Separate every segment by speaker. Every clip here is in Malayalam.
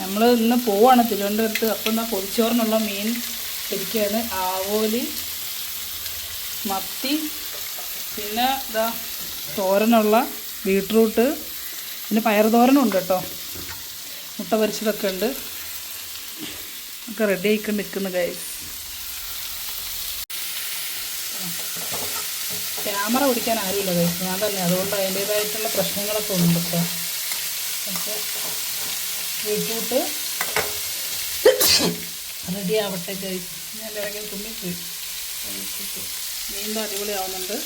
Speaker 1: നമ്മൾ ഇന്ന് പോവാണ് തിരുവനന്തപുരത്ത്. അപ്പം എന്നാൽ പൊതിച്ചോറിനുള്ള മീൻ പിടിക്കുകയാണ് ആവോലി മത്തി പിന്നെ ഇതാ തോരനുള്ള ബീട്രൂട്ട് പിന്നെ പയർ തോരനും ഉണ്ട് കേട്ടോ. മുട്ട പൊരിച്ചതൊക്കെ ഉണ്ട്. ഒക്കെ റെഡി ആയിക്കൊണ്ട് നിൽക്കുന്നു കൈ ക്യാമറ പിടിക്കാൻ ആരുമില്ല കൈ ഞാൻ തന്നെ. അതുകൊണ്ട് അതിന്റേതായിട്ടുള്ള പ്രശ്നങ്ങളൊക്കെ ഉണ്ട് കേട്ടോ. ബീട്രൂട്ട് റെഡി ആവട്ടെ കൈ ഞാൻ ഇറങ്ങി തുമ്മിപ്പോയി മീന്റെ അടിപൊളിയാവുന്നുണ്ട്.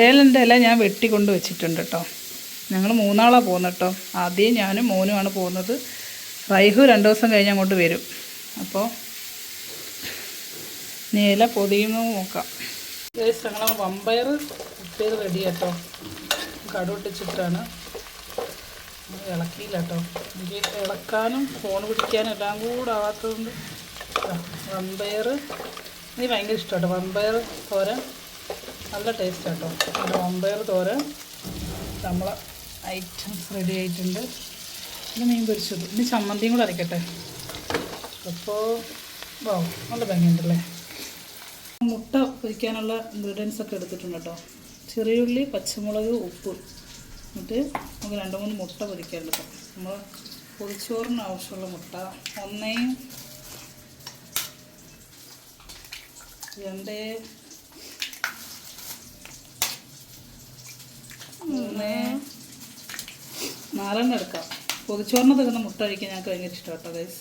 Speaker 1: തേലിന്റെ ഇല ഞാൻ വെട്ടിക്കൊണ്ട് വെച്ചിട്ടുണ്ട് കേട്ടോ ഞങ്ങൾ മൂന്നാളാണ് പോകുന്നത് കേട്ടോ ആദ്യം ഞാനും മോനുമാണ് പോകുന്നത്. റൈഹു രണ്ട് ദിവസം കഴിഞ്ഞ് അങ്ങോട്ട് വരും. അപ്പോൾ നീ ഇല പൊതിയുന്നു നോക്കാം. ഗൈസ് ഞങ്ങൾ വമ്പയർ ഉപ്പേര് റെഡി കേട്ടോ കടുവട്ടിച്ചിട്ടാണ്. ഇളക്കിയില്ല കേട്ടോ. എനിക്ക് ഇളക്കാനും ഫോൺ പിടിക്കാനും എല്ലാം കൂടെ ആവാത്തതുകൊണ്ട് വമ്പയർ. എനിക്ക് ഭയങ്കര ഇഷ്ടമാണ് വമ്പയർ തോരൻ നല്ല ടേസ്റ്റ് കേട്ടോ പിന്നെ വമ്പയർ തോരൻ നമ്മൾ ഐറ്റംസ് റെഡി ആയിട്ടുണ്ട്. പിന്നെ മീൻ പൊരിച്ചത്. ഇനി ചമ്മന്തിയും കൂടെ അരയ്ക്കട്ടെ അപ്പോൾ ഓ നല്ല ഭംഗിയുണ്ടല്ലേ? മുട്ട പൊരിക്കാനുള്ള ഇൻഗ്രീഡിയൻസ് ഒക്കെ എടുത്തിട്ടുണ്ട് കേട്ടോ. ചെറിയുള്ളി പച്ചമുളക് ഉപ്പ്. എന്നിട്ട് നമുക്ക് രണ്ട് മൂന്ന് മുട്ട പൊരിക്കാനുണ്ട് കേട്ടോ. നമ്മൾ പൊതിച്ചോറിന് ആവശ്യമുള്ള മുട്ട. ഒന്നേ രണ്ട് മൂന്ന് നാലെണ്ണം എടുക്കാം. പൊതിച്ചോറിന് തരുന്ന മുട്ട കഴിക്കാൻ ഞങ്ങൾക്ക് ഭയങ്കര ഇഷ്ടം കേട്ടോ ഗൈസ്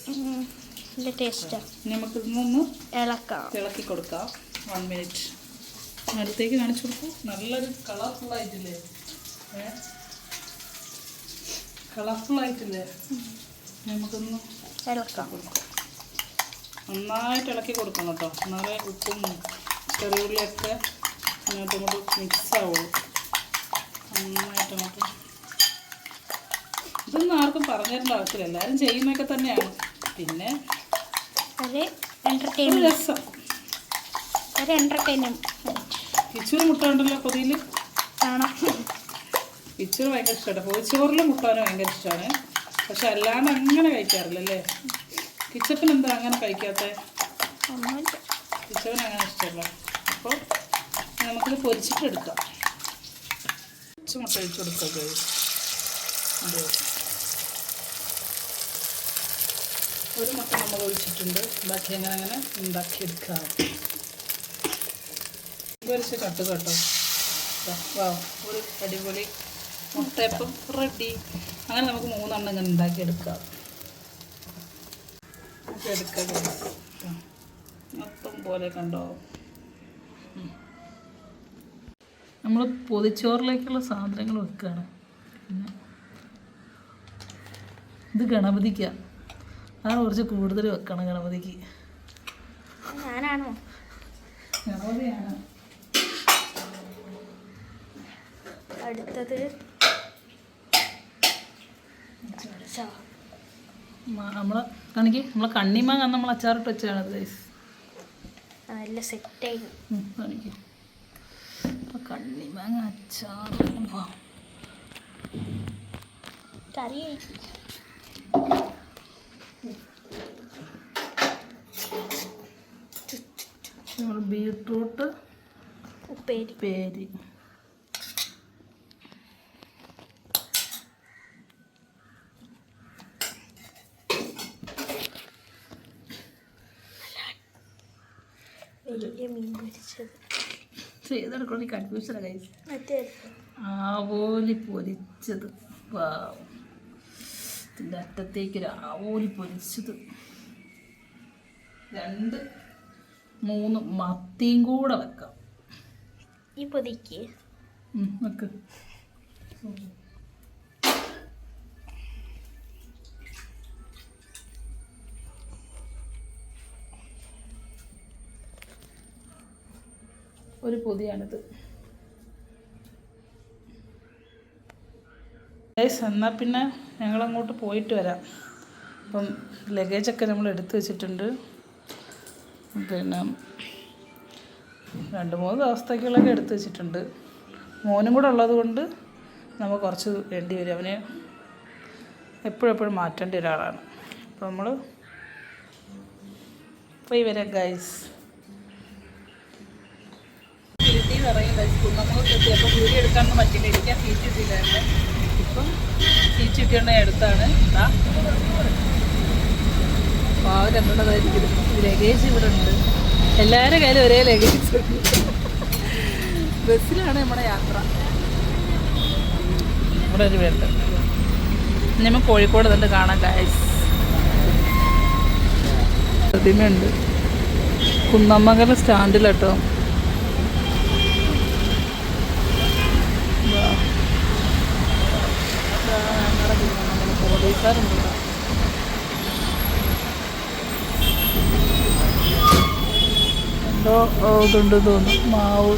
Speaker 2: ടേസ്റ്റാ.
Speaker 1: ഇനി നമുക്ക് ഇതൊന്ന്
Speaker 2: ഇളക്കാം.
Speaker 1: ഇളക്കി കൊടുക്കാം. വൺ മിനിറ്റ് അടുത്തേക്ക് കാണിച്ചു കൊടുക്കും. നല്ലൊരു കളർഫുൾ ആയിട്ടില്ലേ? കളർഫുൾ ആയിട്ടില്ലേ? നമുക്കൊന്ന്
Speaker 2: ഇളക്കാം.
Speaker 1: നന്നായിട്ട് ഇളക്കി കൊടുക്കണം കേട്ടോ. എന്നാലേ ഉപ്പും ചെറിയുള്ളിയൊക്കെ അങ്ങോട്ടും ഇങ്ങോട്ട് മിക്സ് ആവുള്ളൂ. നന്നായിട്ട് അങ്ങോട്ട്. ഇതൊന്നും ആർക്കും പറഞ്ഞു തരേണ്ട ആവശ്യമില്ല. എല്ലാവരും ചെയ്യുന്നൊക്കെ തന്നെയാണ്. പിന്നെ രസം.
Speaker 2: ഒരു എന്റർടൈൻമെന്റ്
Speaker 1: ഇച്ചിരി മുട്ട ഉണ്ടല്ലോ കൊതിയിൽ
Speaker 2: കാണാം.
Speaker 1: ഇച്ചിരി ഭയങ്കര ഇഷ്ടമാണ് പൊതിച്ചോറിൽ മുട്ടാനും ഭയങ്കര ഇഷ്ടമാണ്. പക്ഷെ അല്ലാണ്ട് അങ്ങനെ കഴിക്കാറില്ല അല്ലേ കിച്ചപ്പൻ എന്താ അങ്ങനെ കഴിക്കാത്ത?
Speaker 2: കിച്ചപ്പിന്
Speaker 1: കിച്ചപ്പൻ അങ്ങനെ ഇഷ്ടമല്ല. അപ്പോൾ നമുക്കിത് പൊരിച്ചിട്ട് എടുക്കാം. കുറച്ച് മുട്ട ഒഴിച്ച് കൊടുക്കാം. അതെ ഒരു മുട്ട നമ്മൾ ഒഴിച്ചിട്ടുണ്ട്. ബാക്കി അങ്ങനെ അങ്ങനെ ഉണ്ടാക്കിയെടുക്കാം. പൊരിച്ച് കട്ട് കേട്ടോ. ഒരു അടിപൊളി മുട്ടയപ്പം റെഡി. അങ്ങനെ നമുക്ക് മൂന്നെണ്ണം ഇങ്ങനെ ഉണ്ടാക്കിയെടുക്കാം. എടുക്കാം മൊത്തം പോലെ കണ്ടോ? നമ്മൾ പൊതിച്ചോറിലേക്കുള്ള സാധനങ്ങൾ വെക്കുകയാണ് പിന്നെ ഇത് ഗണപതിക്കാണ് അതാണ് കുറച്ച് കൂടുതൽ വെക്കണം ഗണപതിക്ക്.
Speaker 2: ഞാനാണോ?
Speaker 1: ഗണപതിയാണ്.
Speaker 2: അടുത്തത്
Speaker 1: നമ്മളെ കാണിക്ക് നമ്മളെ കണ്ണിമാങ്ങ നമ്മൾ അച്ചാറിട്ട് വെച്ചാണ് ഗൈസ്
Speaker 2: നല്ല സെറ്റായി.
Speaker 1: കാണിക്ക്. കണ്ണിമാങ്ങ അച്ചാർ.
Speaker 2: കറി.
Speaker 1: നമ്മൾ ബീട്രൂട്ട്
Speaker 2: ഉപ്പേരി.
Speaker 1: പേര്
Speaker 2: വലിയ മീൻ പൊരിച്ചത്.
Speaker 1: ചെയ്തെടുക്കണം
Speaker 2: മറ്റേ
Speaker 1: ആവോലി പൊരിച്ചത്. ഇതിന്റെ അറ്റത്തേക്ക് ഒരു ആവോലി പൊരിച്ചത്. രണ്ട് മൂന്ന് മത്തിയും കൂടെ വെക്കാം.
Speaker 2: ഈ പൊതിക്ക്.
Speaker 1: വെക്ക്. ഒരു പൊതിയാണിത്. എന്നാൽ പിന്നെ ഞങ്ങളങ്ങോട്ട് പോയിട്ട് വരാം. അപ്പം ലഗേജൊക്കെ നമ്മൾ എടുത്തു വെച്ചിട്ടുണ്ട്. പിന്നെ രണ്ട് മൂന്ന് ദിവസത്തേക്കുള്ളൊക്കെ എടുത്തു വെച്ചിട്ടുണ്ട്. മോനും കൂടെ ഉള്ളത് കൊണ്ട് നമുക്ക് കുറച്ച് വേണ്ടി വരും. അവനെ എപ്പോഴും എപ്പോഴും മാറ്റേണ്ട ഒരാളാണ്. അപ്പോൾ നമ്മൾ പോയി വരാം ഗൈസ് ഗൈസ് നമ്മൾ അപ്പോൾ വീഡിയോ എടുക്കാനൊന്നും പറ്റില്ല എനിക്ക് സീറ്റ് കിട്ടിയില്ലായിരുന്നു ഇപ്പം സീറ്റ് കിട്ടിയോണ്ട് അടുത്താണ്. ഇതാ പാവം രണ്ടെണ്ണതായിരിക്കും ലഗേജ് ഇവിടെ ഉണ്ട്. എല്ലാവരുടെ കയ്യിലും ഒരേ ലഗേജ് ബസ്സിലാണ് നമ്മുടെ യാത്ര. ഇവിടെ ഒരു പേരുണ്ട്. നമ്മൾ കോഴിക്കോട് തന്നെ കാണാം ഗായസ് പ്രതിമയുണ്ട്. കുന്നമ്മകര സ്റ്റാൻഡിലട്ടോ. പോലീസുകാരുണ്ട് എന്തോ ഇതുണ്ട് തോന്നുന്നു. മാവ്.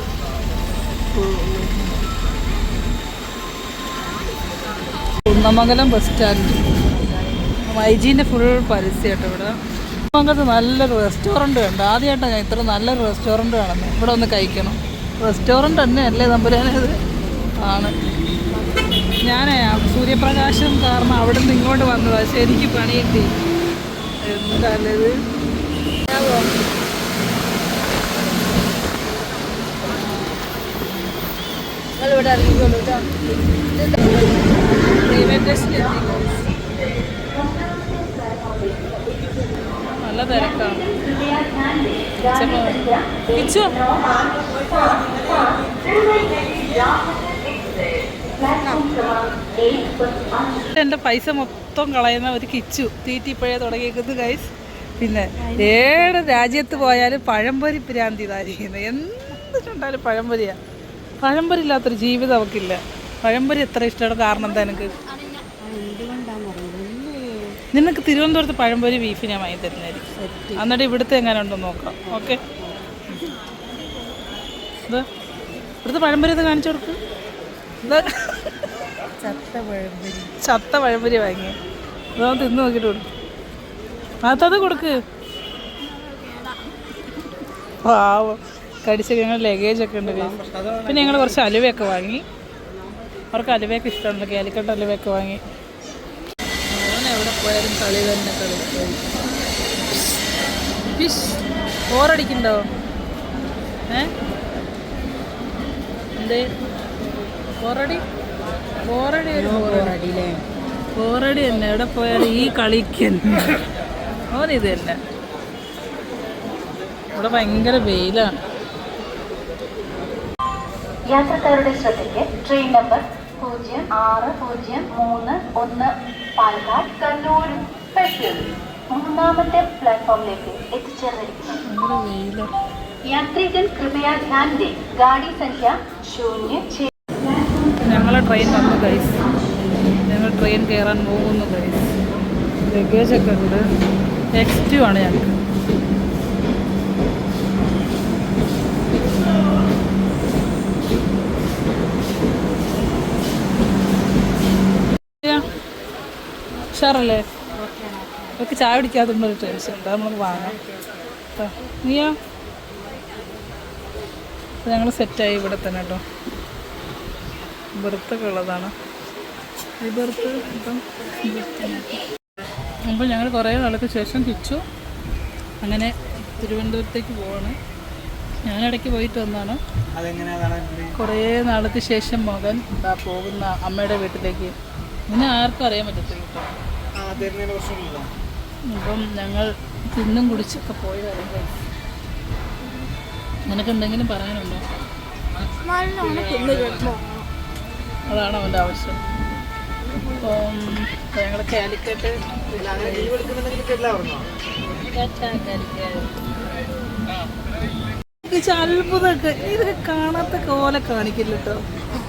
Speaker 1: Kunnamangalam bus stand. വൈജീന്റെ ഫുൾ പരസ്യം കേട്ടോ ഇവിടെ. കുന്നമംഗലത്ത് നല്ലൊരു റെസ്റ്റോറന്റ് ഉണ്ട് ആദ്യമായിട്ടാണ് ഞാൻ ഇത്ര നല്ലൊരു റെസ്റ്റോറന്റ് കാണുന്നത് ഇവിടെ ഒന്ന് കഴിക്കണം. റെസ്റ്റോറന്റ് തന്നെ അല്ലേ തമ്പുരാനത്? ആണ്. ഞാൻ സൂര്യപ്രകാശം കാരണം അവിടെ നിന്ന് ഇങ്ങോട്ട് വന്നതാണ് ശരിക്കും പണി കിട്ടി സ്റ്റേഷനിൽ നല്ല തിരക്കാണ്. കിച്ചു എന്റെ പൈസ മൊത്തം കളയുന്ന ഒരു കിച്ചു. തീറ്റിപ്പഴേ തുടങ്ങിയിരിക്കുന്നത് ഗൈസ് പിന്നെ ഏത് രാജ്യത്ത് പോയാലും പഴംപൊരി ഭ്രാന്തി ഇതായിരിക്കുന്നത് എന്തുണ്ടായാലും പഴംപൊരിയാ. പഴംപൊരി ഇല്ലാത്തൊരു ജീവിതം അവക്കില്ല പഴംപൊരി എത്ര ഇഷ്ടമാണ്? കാരണം എന്താ എനിക്ക് നിനക്ക് തിരുവനന്തപുരത്ത് പഴംപൊരി ബീഫ് ഞാൻ വാങ്ങി തരുന്നതായിരിക്കും. എന്നിട്ട് ഇവിടുത്തെ എങ്ങനെ ഉണ്ടെന്ന് നോക്കാം ഓക്കെ ഇവിടുത്തെ പഴംപൊരി ഇത് കാണിച്ചു കൊടുക്കും.
Speaker 2: ചത്ത
Speaker 1: പഴംപൊരി വാങ്ങി. അതാ തിന്ന് നോക്കിയിട്ട് കൊടുക്കും. അതത് കൊടുക്ക്. പാവം. കടിച്ച് ഞങ്ങൾ ലഗേജ് ഒക്കെ ഉണ്ട് പിന്നെ ഞങ്ങൾ കുറച്ച് അലുവയൊക്കെ വാങ്ങി. അവർക്ക് അലുവയൊക്കെ ഇഷ്ടമുണ്ട്. കാലിക്കട്ട് അലുവയൊക്കെ വാങ്ങി. എവിടെ പോയാലും കളി ഏ? എന്തേ? ബോറടി? ബോറടി തന്നെ. എവിടെ പോയാലും ഈ കളിക്കന്നെ ഓനിത് തന്നെ. ഇവിടെ ഭയങ്കര വെയിലാണ്.
Speaker 3: യാത്രക്കാരുടെ ശ്രദ്ധയ്ക്ക് ട്രെയിൻ നമ്പർ പൂജ്യം ആറ് പൂജ്യം മൂന്ന് ഒന്ന് പാലക്കാട് കണ്ണൂർ സ്പെഷ്യൽ മൂന്നാമത്തെ പ്ലാറ്റ്ഫോമിലേക്ക് എത്തിച്ചേർന്നിരിക്കുന്നു. യാത്രികൻ കൃപയാ ധ്യാൻ ഗാഡി സംഖ്യ ശൂന്യ
Speaker 1: ഞങ്ങളെ ട്രെയിൻ വന്നു ഗൈസ് ഞങ്ങൾ ട്രെയിൻ കയറാൻ പോകുന്നു ഗൈസ് ലഗേജൊക്കെ ഉണ്ട്. നെക്സ്റ്റ് ആണ് ഞങ്ങൾക്ക്. ഉഷാറല്ലേ? ഇതൊക്കെ ചായ കുടിക്കാതുള്ള ഒരു ടെൻഷൻ ഉണ്ട് നമുക്ക് വാങ്ങാം. നീയോ? ഞങ്ങൾ സെറ്റായി ഇവിടെ തന്നെ കേട്ടോ ബർത്തൊക്കെ ഉള്ളതാണ് ഈ ബർത്ത് ഇപ്പം അപ്പോൾ ഞങ്ങൾ കുറേ നാൾക്ക് ശേഷം തിരിച്ചു. അങ്ങനെ തിരുവനന്തപുരത്തേക്ക് പോവാണ്. ഞാൻ ഇടയ്ക്ക് പോയിട്ട് വന്നാണ്. കുറേ നാൾക്ക് ശേഷം മകൻ പോകുന്ന അമ്മയുടെ വീട്ടിലേക്ക്. ഇങ്ങനെ ആർക്കും അറിയാൻ പറ്റത്തില്ല കേട്ടോ. അപ്പം ഞങ്ങൾ തിന്നും കുടിച്ചൊക്കെ പോയി വരുമ്പോൾ നിനക്ക് എന്തെങ്കിലും പറയാനുണ്ടോ അതാണ് അവന്റെ ആവശ്യം. അപ്പം ഞങ്ങൾ കാലിക്കറ്റ് അത്ഭുതമൊക്കെ ഇതൊക്കെ കാണാത്ത പോലെ കാണിക്കില്ല കേട്ടോ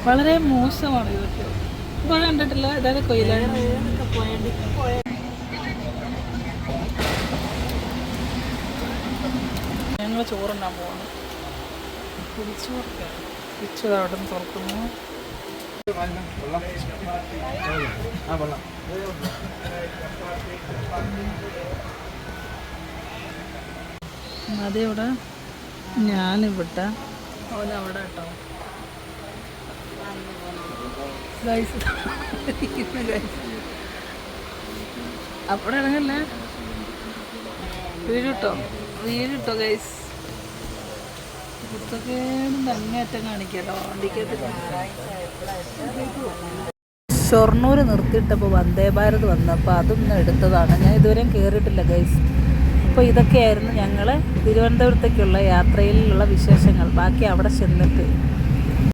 Speaker 1: വളരെ മോശമാണ് ഇതൊക്കെ. ഇപ്പോൾ കണ്ടിട്ടില്ല ഇതൊക്കെ കൊയിലാണ് ഞങ്ങൾ ചോറുണ്ടാൻ പോകുന്നു കുടിച്ചോർക്ക് കുടിച്ചു അവിടെ നിന്ന് തുറക്കുന്നു. അതിവിടെ? ഞാനിവിടെ. അവനവിടെ കേട്ടോ അവിടെ ഇറങ്ങല്ലേ വീടിട്ടോ വീടിട്ടോ ഗൈസ് കാണിക്കട്ടോ വണ്ടിക്കകത്ത് ഷൊർണൂർ നിർത്തിയിട്ടപ്പോൾ വന്ദേ ഭാരത് വന്നപ്പോൾ അതൊന്ന് എടുത്തതാണ്. ഞാൻ ഇതുവരെയും കയറിയിട്ടില്ല ഗൈസ് അപ്പോൾ ഇതൊക്കെയായിരുന്നു ഞങ്ങൾ തിരുവനന്തപുരത്തേക്കുള്ള യാത്രയിലുള്ള വിശേഷങ്ങൾ. ബാക്കി അവിടെ ചെന്നിട്ട്